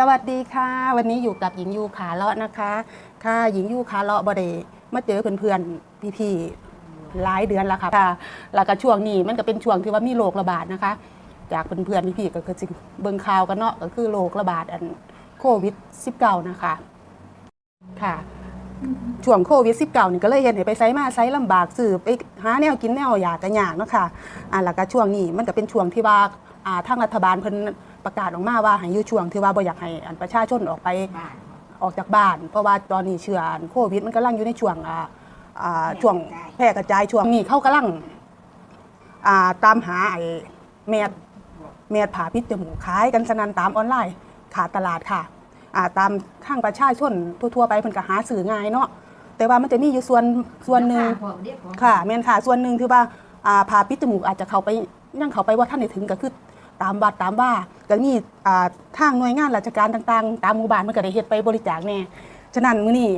สวัสดีค่ะ วันนี้อยู่กับหญิงยูขาเลาะนะคะ ค่ะหญิงยูขาเลาะบไดมาเจอเพื่อนๆพี่ๆหลายเดือนแล้วค่ะค่ะแล้วก็ช่วงนี้มันก็เป็นช่วงที่ว่ามีโรคระบาดนะคะ จากเพื่อนๆพี่ๆก็คือสิงเบิ่งข่าวกันเนาะก็คือโรคระบาดอันโควิด -19 นะคะ ค่ะช่วงโควิด -19 นี่ก็เลยเห็นให้ไปไซมาไซลำบากสืบไปหาแนวกินแนวอยากกันยากเนาะค่ะอ่าแล้วก็ช่วงนี้มันก็เป็นช่วงที่ว่าอ่าทางรัฐบาลเพิ่น ประกาศออกมาว่าให้อยู่ช่วงที่ว่าบ่อยากให้อันประชาชนออกไปบ้านออกจากบ้าน เพราะว่าตอนนี้เชื้ออันโควิดมันกำลังอยู่ในช่วงอ่าอ่าช่วงแพร่กระจายช่วงนี้เขากำลังอ่าตามหาไอ้แมสแมสผ่าพิษจมูกขายกันสนันตามออนไลน์ขาดตลาดค่ะอ่าตามข้างประชาชนทั่วๆไปเพิ่นก็หาซื้อง่ายเนาะแต่ว่ามันจะมีอยู่ส่วนส่วนหนึ่งพอเรียกของค่ะแม่นค่ะส่วนหนึ่งคือว่าอ่าผ่าปิดจมูกอาจจะเข้าไปยังเข้าไปว่าท่านได้ถึงก็คือ ตามบัตรตามว่าก็มีอ่าทางหน่วยงานราชการต่างๆ ตามหมู่บ้านมันก็ได้เฮ็ดไปบริจาคแน่ฉะนั้นมื้อนี้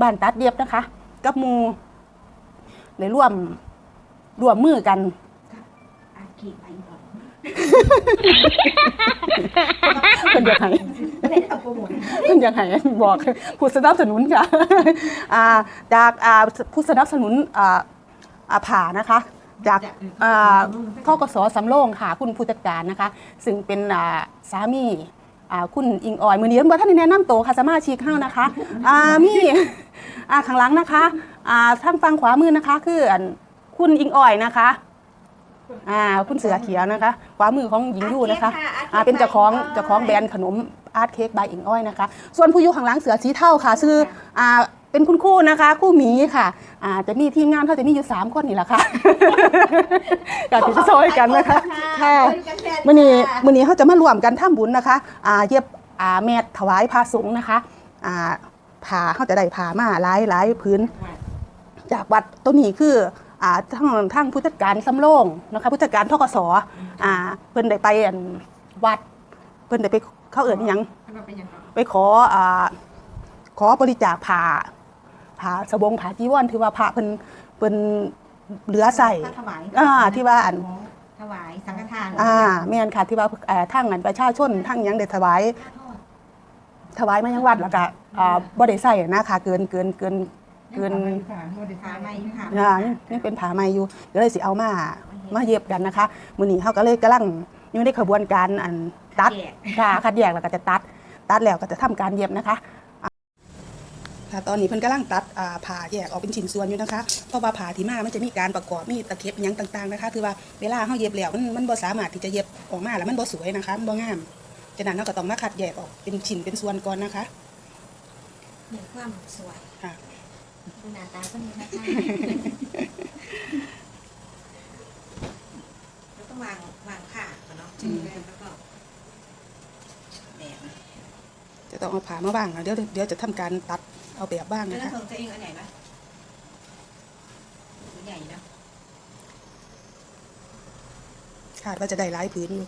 บ้านตัดเย็บนะคะ กับหมู่ได้ร่วมร่วมมือกันอาขีไปก่อนเพิ่นอยากให้ไม่ได้เอาโปรโมทเพิ่นอยากให้บอกผู้สนับสนุนค่ะอ่าจากอ่าผู้สนับสนุนอ่าอาผ่านะคะ จากอ่าทกสสำโรงค่ะ คุณผู้จัดการนะคะ ซึ่งเป็นอ่าสามีอ่าคุณอิงออยมือนี้ว่าท่านได้แนะนำตัวค่ะสมาชิกเข้านะคะอ่ามีอ่าข้างหลังนะคะอ่าทางฝั่งขวามือนะคะ คืออันคุณอิงออยนะคะอ่าคุณเสือเขียวนะคะขวามือของหญิงยู่นะคะอ่าเป็นเจ้าของเจ้าของแบรนด์ขนมอาร์ตเค้กบายอิงอ้อยนะคะ ส่วนผู้อยู่ข้างหลังเสือสีเท่าค่ะคืออ่า เป็นคุณครู่นะคะคู่หมีค่ะอ่าจะมีทีมงานเขาจะมีอยู่สามคนนี่แหละค่ะการที่จะซอยกันนะคะค่ะมื่อนี้มื่อนี้เขาจะมารวมกันทำบุญนะคะอ่าเย็บอ่าแมทถวายพระสงฆ์นะคะอ่าผ่าเขาจะได้ผ่ามาหลายหลายพื้น จากวัดตัวนี้คืออ่าทั้งทั้งผู้จัดการสำโรงนะคะผู้จัดการทกสอ่าเพิ่นได้ไปอันวัด เพิ่นได้ไปเข้าเอิญยังมันเป็นยังไงไปขออ่าขอบริจาคผ่า ผ่าสบงผ่าจีวรที่ว่าพระเพิ่นเพิ่นเหลือใส่ถวายอ่าที่ว่าอันถวายสังฆทานอ่าแม่นค่ะที่ว่าเอ่อทั้งอันประชาชนทั้งหยังได้ถวาย ถวายมายังวัดแล้วก็อ่าบ่ได้ใส่นะคะเกินเกินเกินเกินขาไม่ค่ะ อ่ายังเป็นผาใหม่อยู่ก็เลยสิเอามามาเย็บกันนะคะมื้อนี้เฮาก็เลยกำลังอยู่ในขบวนการอันตัดแยก ค่ะคัดแยกแล้วก็จะตัด ตัดแล้วก็จะทำการเย็บนะคะอ่า ค่ะตอนนี้เพิ่นกำลังตัดอ่าผ่าแยกออกเป็นชิ้นส่วนอยู่นะคะเพราะว่าผ่าที่มามันจะมีการประกอบมีตะเข็บอิหยังต่างๆนะคะคือว่าเวลาเฮาเย็บแล้วมันมันบ่สามารถที่จะเย็บออกมาแล้วมันบ่สวยนะคะมันบ่งามฉะนั้นเราก็ต้องมาคัดแยกออกเป็นชิ้นเป็นส่วนก่อนนะคะเห็นความสวยค่ะ ดูหน้าตาก็มีนะคะแล้วก็วางวางผ้าก่อนเนาะแล้วก็แบบจะต้องเอาผ่ามาวางแล้วเดี๋ยวเดี๋ยวจะทำการตัด เอาแบบบ้างแล้วนะคะของตัวเองอันไหนนะใหญ่เนาะคาดว่าจะได้หลายพื้นอยู่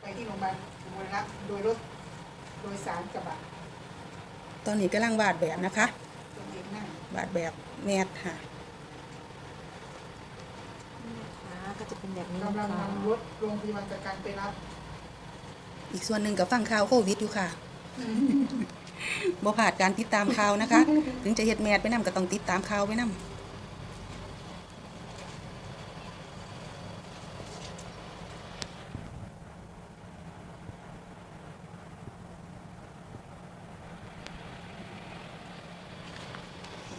ไปที่โรงพยาบาลอุบลรัตน์โดยรถโดยสารกระบะตอนนี้กำลังวาดแบบนะคะตัวเองนั่งวาดแบบแมทค่ะก็จะเป็นแบบนี้กำลังนำรถโรงพยาบาลจัดการไปรับ อีกส่วนหนึ่งกับฟังข่าวโควิดอยู่ค่ะ บ่ผ่านการติดตามข่าวนะคะ ถึงจะเฮ็ดแมทไปนํก็ต้องติดตามข่าวไปนํ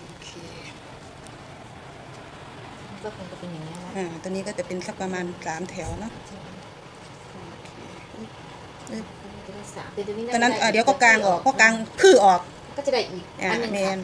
โอเคก็คงจะเป็นอย่างนี้นะอ่าตัวนี้ก็จะเป็นสักประมาณสามแถวเนาะ เอ้ยจะได้สามแต่เดี๋ยวนี้ตอนนั้นอ่าเดี๋ยวก็กลางออกก็กลางพื้อออก ก็จะได้อีก อ่าอันหนึ่งแมค่ะน